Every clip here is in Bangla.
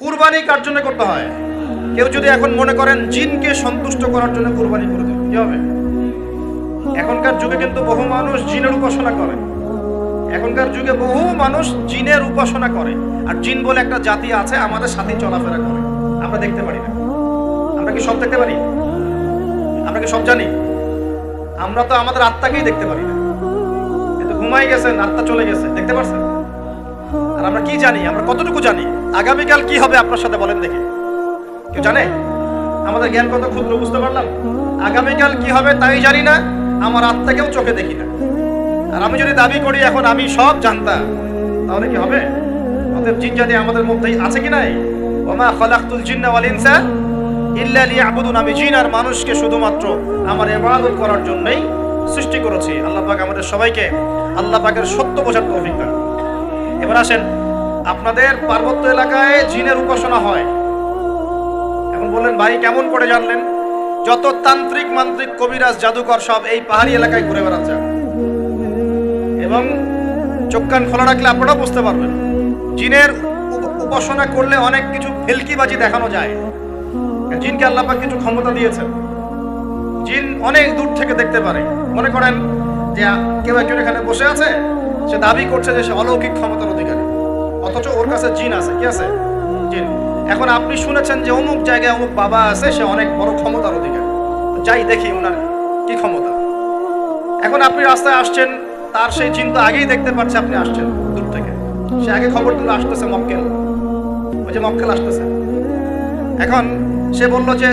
কুরবানি কার জন্য করতে হয়? কেউ যদি এখন মনে করেন জিনকে সন্তুষ্ট করার জন্য কুরবানি করে দেবে, কি হবে? এখনকার যুগে কিন্তু বহু মানুষ জিনের উপাসনা করে। এখনকার যুগে বহু মানুষ জিনের উপাসনা করে। আর জিন বলে একটা জাতি আছে, আমাদের সাথে চলাফেরা করে। আমরা দেখতে পারি না। আমরা কি সব দেখতে পারি? আমরা কি সব জানি? আমরা তো আমাদের আত্মাকেই দেখতে পারি না। কিন্তু ঘুমাই গেছেন, আত্মা চলে গেছে। দেখতে পারছেন? আমরা কি জানি? আমরা কতটুকু জানি? আগামীকাল কি হবে আপনার সাথে বলেন দেখি। কেউ জানে? আমাদের জ্ঞান কত ক্ষুদ্র, বুঝতে পারলাম? আগামীকাল কি হবে তাই জানি না, আমার আত্মাকেও চোখে দেখি না। আর আমি যদি দাবি করি, এখন আমি সব জানতাম। তাহলে কি হবে? অতএব জিন জাতি আমাদের মধ্যেই আছে কি নাই? ওমা খলাকতুল জিন্না ওয়াল ইনসা ইল্লা লিয়াবুদুন আমি জিন আর মানুষকে শুধুমাত্র আমার ইবাদত করার জন্যই সৃষ্টি করেছি। আল্লাহ পাক আমাদের সবাইকে, আল্লাহ পাকের সত্য বোঝার তৌফিক দান। এবার আসেন, আপনাদের পার্বত্য এলাকায় জিনের উপাসনা হয়। এখন বললেন, ভাই, কেমন করে জানলেন? যত তান্ত্রিক মান্ত্রিক কবিরাজ জাদুকর সব এই পাহাড়ি এলাকায় ঘুরে বেড়াচ্ছে এবং চোখ কান খোলা রাখলে আপনারা বুঝতে পারবেন, জিনের উপাসনা করলে অনেক কিছু ফেলকিবাজি দেখানো যায়। জিনকে আল্লাহ পাক কিছু ক্ষমতা দিয়েছেন। জিন অনেক দূর থেকে দেখতে পারে। মনে করেন যে, কেউ একজন এখানে বসে আছে সে দাবি করছে যে সে অলৌকিক ক্ষমতার অধিকারী। অথচ ওর কাছে জিন আছে, কি আছে? জিন। এখন আপনি শুনেছেন যে অমুক জায়গায় অমুক বাবা আছে, সে অনেক বড় ক্ষমতার অধিকারী। যাই দেখি ওনার কি ক্ষমতা। এখন আপনি রাস্তায় আসছেন, তার সেই জিন তো আগেই দেখতে পাচ্ছে আপনি আসছেন দূর থেকে। সে আগে খবর দিল আসতেছে মক্কেল। ওই যে মক্কেল আসতেছে। এখন সে বলল যে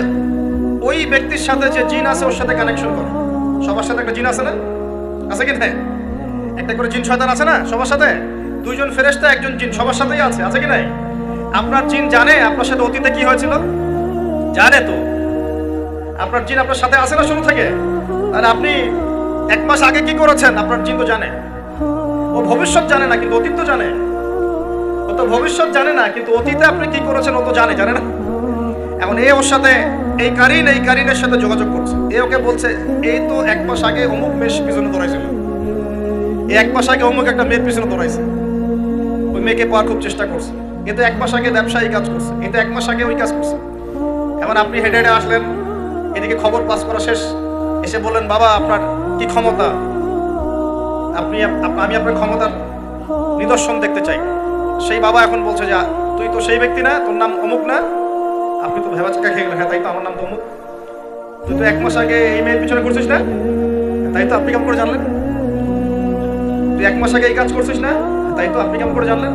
ওই ব্যক্তির সাথে যে জিন আছে, ওর সাথে কানেকশন করো। সবার সাথে একটা জিন আছে না? আছে কি না? একটা করে জিন শয়তান আছে না সবার সাথে? দুইজন ফেরেশতা, একজন জিন, সবার সাথেই আছে আছে কি নাই? আপনার জিন জানে আপনার সাথে অতীতে কি হয়েছিল? জানে তো। আপনার জিন আপনার সাথে আছে না শুরু থেকে? আর আপনি এক মাস আগে কি করেছেন? আপনার জিন তো জানে। ও ভবিষ্যৎ জানে না, কিন্তু অতীত তো জানে। ও তো ভবিষ্যৎ জানে না, কিন্তু অতীতে আপনি কি করেছেন ও তো জানে জানে না। এখন এ ওর সাথে, এই কারিন, এই কারিনের সাথে যোগাযোগ করছে। এ ওকে বলছে, এই তো এক মাস আগে অমুক মেয়ের পিছনে এই এক মাস আগে অমুক একটা মেয়ের পিছনে দৌড়াইছে। ওই মেয়েকে পাওয়ার খুব চেষ্টা করছে। এ তো এক মাস আগে ব্যবসায়ী কাজ করছে। এ তো এক মাস আগে ওই কাজ করছে। এখন আপনি হেঁটে হেঁটে আসলেন, এদিকে খবর পাস করা শেষ। এসে বললেন, বাবা, আপনার কি ক্ষমতা? আপনি আমি আপনার ক্ষমতার নিদর্শন দেখতে চাই। সেই বাবা এখন বলছে যে তুই তো সেই ব্যক্তি না, তোর নাম অমুক না। আপনি তো ভেবা চাকা খেয়ে গেলেন। হ্যাঁ তাই তো, আমার নাম তো অমুক। তুই তো এক মাস আগে এই মেয়ের পিছনে করছিস না? তাই তো আপনি কেমন করে জানলেন? তুই এক মাস আগে এই কাজ করছিস না? তাই তো আপনি কেমন করে জানলেন?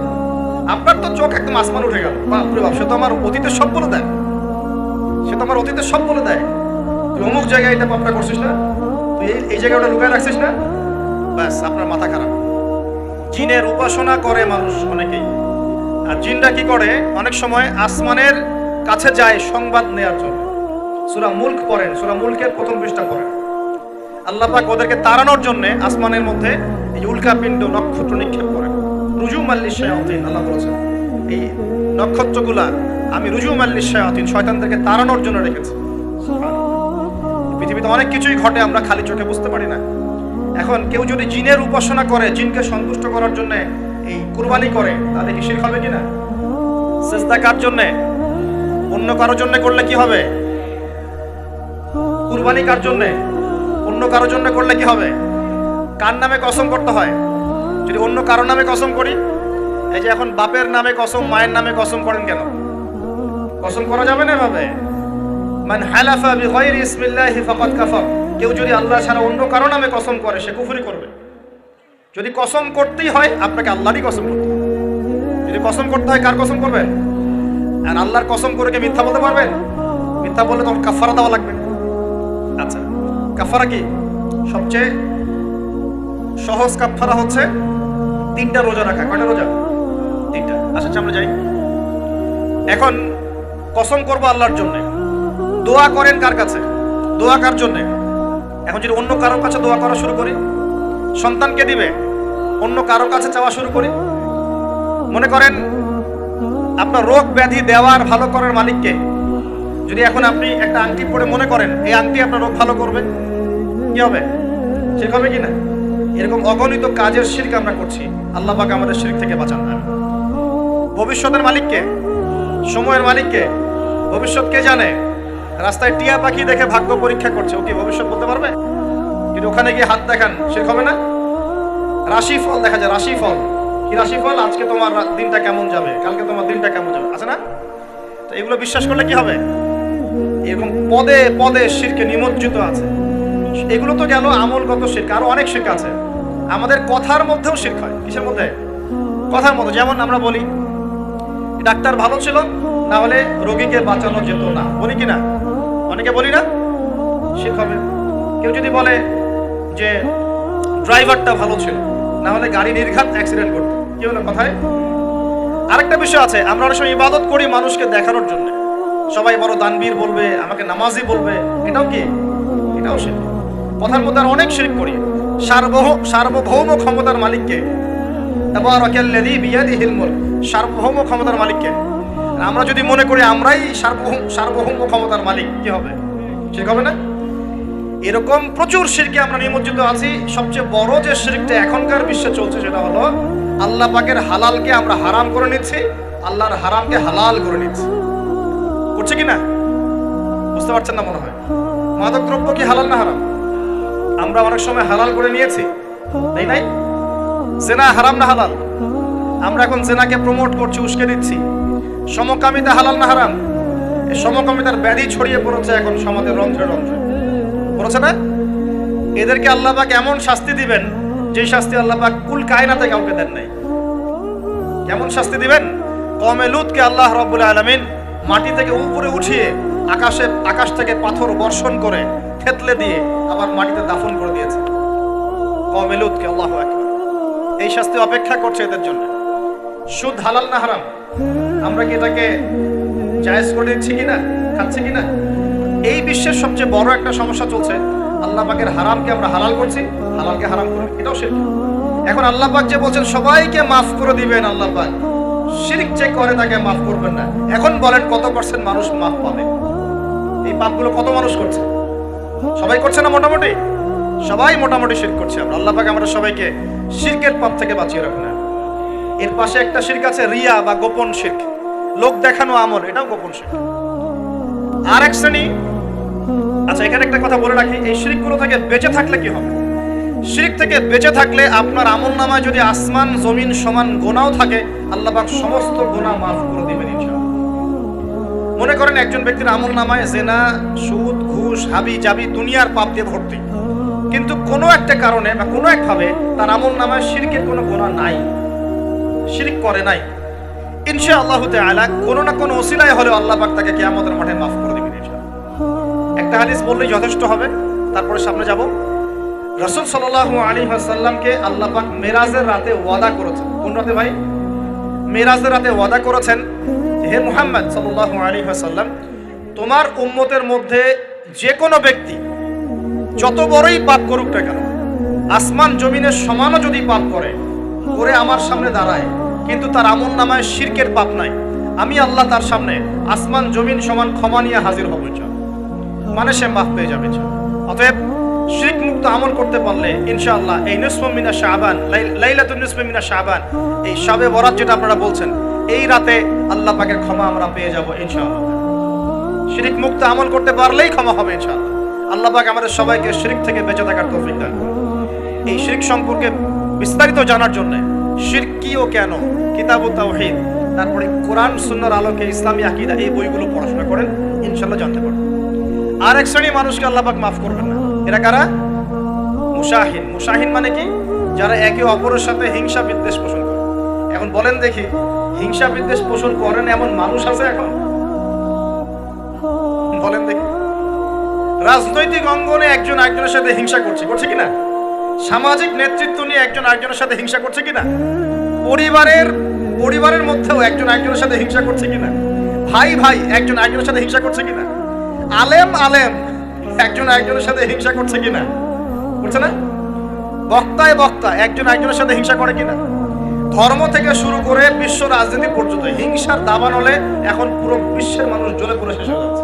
আপনার তো চোখ একদম আসমান উঠে গেল। বাপরে বাপ, সে তো আমার অতীতের সব বলে দেয়। সে তো আমার অতীতের সব বলে দেয়। তুই অমুক জায়গায় এটা পাপটা করছিস না? তুই এই এই জায়গাটা লুকায় রাখছিস না? ব্যাস, আপনার মাথা খারাপ। জিনের উপাসনা করে মানুষ অনেকেই। আর জিনরা কি করে? অনেক সময় আসমানের কাছে যায় সংবাদ নেয়ার জন্য। সুরা মুল্ক পড়েন। সুরা মুল্কের প্রথম পৃষ্ঠা পড়েন। আল্লাহ পাক ওদেরকে তাড়ানোর জন্য আসমানের মধ্যে এই উল্কাপিণ্ড নক্ষত্র নিক্ষেপ করেন রুজু মাল্লি শায়াতিন, আল্লাহ বলেছেন, এই নক্ষত্রগুলা আমি রুজু মাল্লি শায়াতিন, শয়তানদেরকে তাড়ানোর জন্য রেখেছি। পৃথিবীতে অনেক কিছুই ঘটে, আমরা খালি চোখে বুঝতে পারি না। এখন কেউ যদি জিনের উপাসনা করে, জিনকে সন্তুষ্ট করার জন্য এই কুরবানি করে, তাহলে কি শিরক হবে কিনা সেজদা কার জন্য? অন্য কারোর জন্য করলে কি হবে? কুরবানি কার জন্য? অন্য কারোর জন্য করলে কি হবে? কার নামে কসম করতে হয়? যদি অন্য কারোর নামে কসম করি, এই যে এখন বাপের নামে কসম, মায়ের নামে কসম করেন কেন? কসম করা যাবে না এভাবে? মান হালাফা বিগাইরি ইসমিল্লাহি ফাকাদ কাফার। কেউ যদি আল্লাহ ছাড়া অন্য কারও নামে কসম করে, সে কুফরি করবে। যদি কসম করতেই হয়, আপনাকে আল্লাহরই কসম করতে যদি কসম করতে হয়, কার কসম করবেন? আর আল্লাহর কসম করে কি মিথ্যা বলতে পারবেন? মিথ্যা বললে তখন কাফারা দেওয়া লাগবে আচ্ছা কাফারা কি? সবচেয়ে সহজ কাফারা হচ্ছে। তিনটা রোজা রাখা, কয়টা রোজা? তিনটা। আচ্ছা আমরা যাই। এখন কসম করব আল্লাহর জন্য। দোয়া করেন কার কাছে? দোয়া কার জন্য? এখন যদি অন্য কারোর কাছে দোয়া করা শুরু করি, সন্তানকে দিবে, অন্য কারও কাছে চাওয়া শুরু করি, মনে করেন আপনার রোগ ব্যাধি দেওয়ার ভালো করার মালিককে, যদি এখন আপনি একটা আংটি পরে মনে করেন, এই আংটি আপনার রোগ ভালো করবে কি হবে? ঠিক হবে কি না? এরকম অগণিত কাজের শির্ক আমরা করছি। আল্লাহ পাক আমাদের শির্ক থেকে বাঁচান ভবিষ্যতের মালিককে, সময়ের মালিককে, ভবিষ্যৎ কে জানে? রাস্তায় টিয়া পাখি দেখে ভাগ্য পরীক্ষা করছে। ও কি ভবিষ্যৎ বলতে পারবে? কিন্তু ওখানে গিয়ে হাত দেখান সে হবে না? রাশি ফল দেখা যায়, রাশি ফল। কি রাশি ফল? আজকে তোমার দিনটা কেমন যাবে? কালকে তোমার দিনটা কেমন যাবে? আছে না? তো এগুলো বিশ্বাস করলে কি হবে? এরকম পদে পদে শিরকে নিমজ্জিত আছে। এগুলো তো গেল আমলগত শির্ক। আরও অনেক শির্ক আছে। আমাদের কথার মধ্যেও শির্ক হয়। কিসের মধ্যে? কথার মধ্যে। যেমন আমরা বলি, ডাক্তার ভালো ছিল, না হলে রোগীকে বাঁচানো যেত না। বলি কি না? অনেকে বলি না, শির্ক হবে। কেউ যদি বলে যে, ড্রাইভারটা ভালো ছিল, না হলে গাড়ি নির্ঘাত অ্যাক্সিডেন্ট করতো। কি হলো কথায়? আরেকটা বিষয় আছে, আমরা অনেক সময় ইবাদত করি মানুষকে দেখানোর জন্য। সবাই বড় দানবীর বলবে, আমাকে নামাজি বলবে। এটাও কি? এটাও শিরক। কথার মধ্যে অনেক শিরক করি। সার্বভৌম ক্ষমতার মালিককে। সার্বভৌম ক্ষমতার মালিককে। আমরা যদি মনে করি আমরাই সার্বভৌম সার্বভৌম ক্ষমতার মালিক, কি হবে? ঠিক হবে না? এরকম প্রচুর শিরকে আমরা নিমজ্জিত আছি। সবচেয়ে বড় যে শিরকটা এখনকার বিশ্বে চলছে সেটা হলো, আল্লাহ পাকের হালালকে আমরা হারাম করে নিচ্ছি, আল্লাহর হারামকে হালাল করে নিচ্ছি। করছে কি না? বুঝতে পারছেন না মনে হয়? মাদক দ্রব্য কি হালাল না হারাম? আমরা অনেক সময় হালাল করে নিয়েছি, তাই নাই? জেনা হারাম না হালাল। আমরা এখন জেনাকে প্রমোট করছি, উস্কে দিচ্ছি। সমকামিতা হালাল না হারাম? এই সমকামিতার ব্যাধি ছড়িয়ে পড়েছে এখন সমাজের রন্ধ্রে রন্ধ্রে। পড়েছে না? এদেরকে আল্লাহ পাক এমন শাস্তি দিবেন যে শাস্তি আল্লাহ পাক কুল কায়নাতে কাউকে দেন নাই। কেমন শাস্তি দিবেন? কমে লুতকে আল্লাহ রব্বুল আলমিন মাটি থেকে উপরে উঠিয়ে আকাশে, আকাশ থেকে পাথর বর্ষণ করে থেতলে দিয়ে আবার মাটিতে দাফন করে দিয়েছে। কমে লুতকে আল্লাহ এই শাস্তি অপেক্ষা করছে এদের জন্য। সুদ হালাল না হারাম? আমরা কি এটাকে জায়েজ করে দিচ্ছি কিনা? খাচ্ছি কিনা? এই বিশ্বের সবচেয়ে বড় একটা সমস্যা চলছে, আল্লাহ পাকের হারামকে আমরা হালাল করছি, হালালকে হারাম করি এটাও শিরক এখন আল্লাহ পাক যে বলছেন, সবাইকে মাফ করে দিবেন আল্লাহ পাক। শিরিক চেক করে তাকে মাফ করবেন না। এখন বলেন কত পার্সেন্ট মানুষ মাফ পাবে? এই পাপগুলো কত মানুষ করছে? সবাই করছে না মোটামুটি? সবাই মোটামুটি শিরক করছে আমরা। আল্লাহ পাক আমরা সবাইকে শিরকের পাপ থেকে বাঁচিয়ে রাখুন। এর পাশে একটা শিরক আছে রিয়া বা গোপন শিরক। লোক দেখানো আমল, এটাও গোপন শিরক। আর এক শ্রেণি আচ্ছা এখানে একটা কথা বলে রাখি, এই শিরিকগুলো থেকে বেঁচে থাকলে কি হবে? শিরিক থেকে বেঁচে থাকলে আপনার আমল নামায় যদি আসমান, জমিন সমান গোনাও থাকে, আল্লাহ পাক সমস্ত গোনা মাফ করে দিবেন। মনে করেন একজন ব্যক্তির আমল নামায় জেনা, সুদ, ঘুষ, হাবি জাবি দুনিয়ার পাপ দিয়ে ভর্তি। কিন্তু কোনো একটা কারণে বা কোনো একভাবে তার আমল নামায় শিরকের কোনো গোনা নাই। শিরিক করে নাই। ইনশা আল্লাহ তাআলা কোনো না কোনো ওসিলায় হলেও আল্লাহ পাক তাকে কিয়ামতের মাঠে মাফ করে দিবেন একটা হাদিস বললেই যথেষ্ট হবে। তারপরে সামনে যাব। রসুল সাল্লাল্লাহু আলাইহি ওয়াসাল্লামকে আল্লাহ পাক মেরাজের রাতে ওয়াদা করেছেন। কোন রাতে ভাই? মেরাজের রাতে ওয়াদা করেছেন। হে মুহাম্মদ সাল্লাল্লাহু আলাইহি ওয়াসাল্লাম, তোমার উম্মতের মধ্যে যে কোনো ব্যক্তি, যত বড়ই পাপ করুক না কেন, আসমান জমিনের সমানও যদি পাপ করে করে আমার সামনে দাঁড়ায় কিন্তু তার আমন নামায় শিরকের পাপ নাই আমি আল্লাহ তার সামনে আসমান জমিন সমান ক্ষমা নিয়ে হাজির হব। মানে সে মাফ পেয়ে যাবে। অতএব শিরক মুক্ত আমল করতে পারলে, ইনশাআল্লাহ, এই নিসফ মিনা শাবান লাইল- লাইলাতুন নিসফ মিনা শাবান, এই শাবে বরাত যেটা আপনারা বলছেন এই রাতে আল্লাহ পাকের ক্ষমা আমরা পেয়ে যাব ইনশাআল্লাহ। শিরিক মুক্ত আমল করতে পারলেই ক্ষমা হবে ইনশাআল্লাহ। আল্লাহ পাক আমাদের সবাইকে শিরিক থেকে বেঁচে থাকার তৌফিক দান এই শিরিক সম্পর্কে বিস্তারিত জানার জন্য শিরক কি ও কেন, কিতাব তাওহীদ, তারপরে কোরআন, সুন্নাহর আলোকে ইসলামী আকীদা, এই বইগুলো পড়াশোনা করেন ইনশাল্লাহ জানতে পারবেন। আর এক শ্রেণি মানুষকে আল্লাহ পাক মাফ করবেন না। এরা কারা? মুশাহিন মুশাহিন মানে কি? যারা একে অপরের সাথে হিংসা বিদ্বেষ পোষণ বলেন দেখি, হিংসা বিদ্বেষ পোষণ করেন এমন মানুষ আছে এখন? বলেন দেখি। রাজনৈতিক অঙ্গনে একজন একজনের সাথে হিংসা করছে করছে কিনা? সামাজিক নেতৃত্ব নিয়ে একজন একজনের সাথে হিংসা করছে কিনা? পরিবারের পরিবারের মধ্যেও একজন একজনের সাথে হিংসা করছে কিনা? ভাই ভাই, একজন একজনের সাথে হিংসা করছে কিনা? আলেম আলেম, একজন একজনের সাথে হিংসা করছে কিনা? করছে না? বক্তায় বক্তা, একজন একজনের সাথে হিংসা করে কিনা? ধর্ম থেকে শুরু করে বিশ্ব রাজনীতি পর্যন্ত, হিংসার দাবানলে এখন পুরো বিশ্বের মানুষ জ্বলে পড়ে শেষ হয়ে যাচ্ছে।